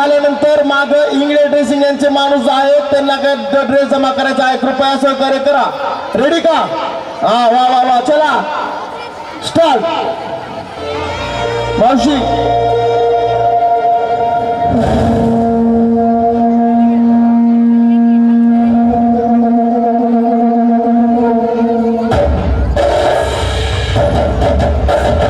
झाल्यानंतर माग इंगळे ड्रेसिंग यांचे माणूस आहेत. त्यांना काय ड्रेस जमा करायचा आहे? कृपया सहकार्य करा. रेडी का? हा वा वा वा. चला. स्टार्ट मावशी. Thank you.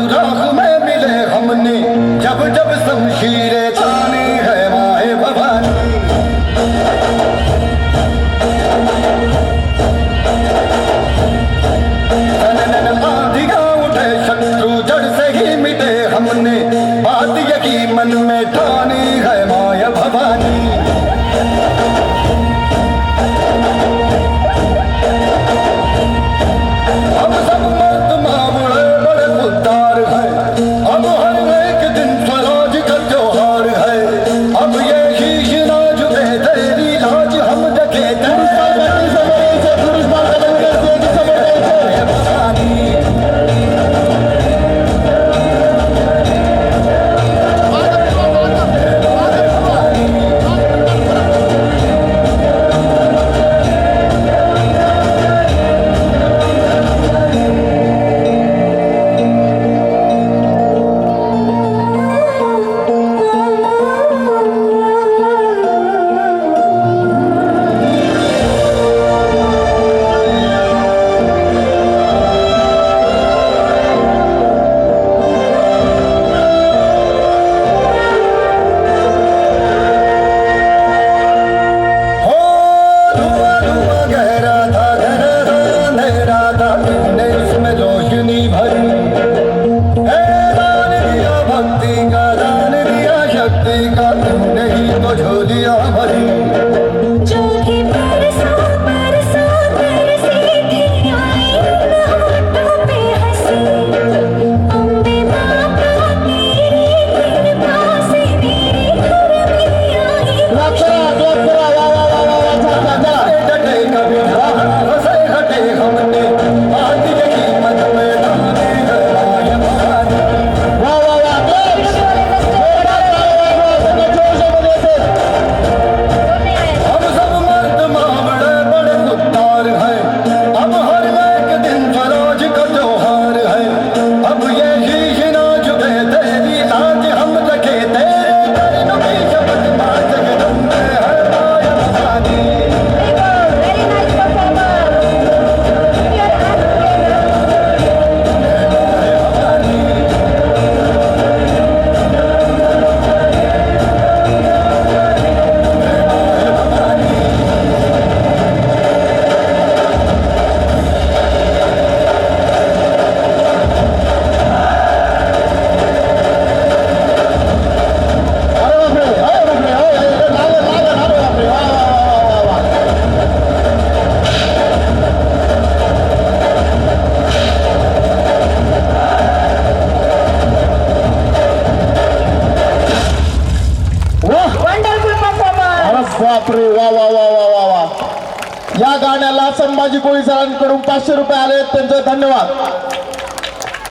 يا لعمل बापरे वा वा वा वा वा वा. या गाण्याला संभाजी कोळी सरांकडून पाचशे रुपये आले त्यांचे धन्यवाद.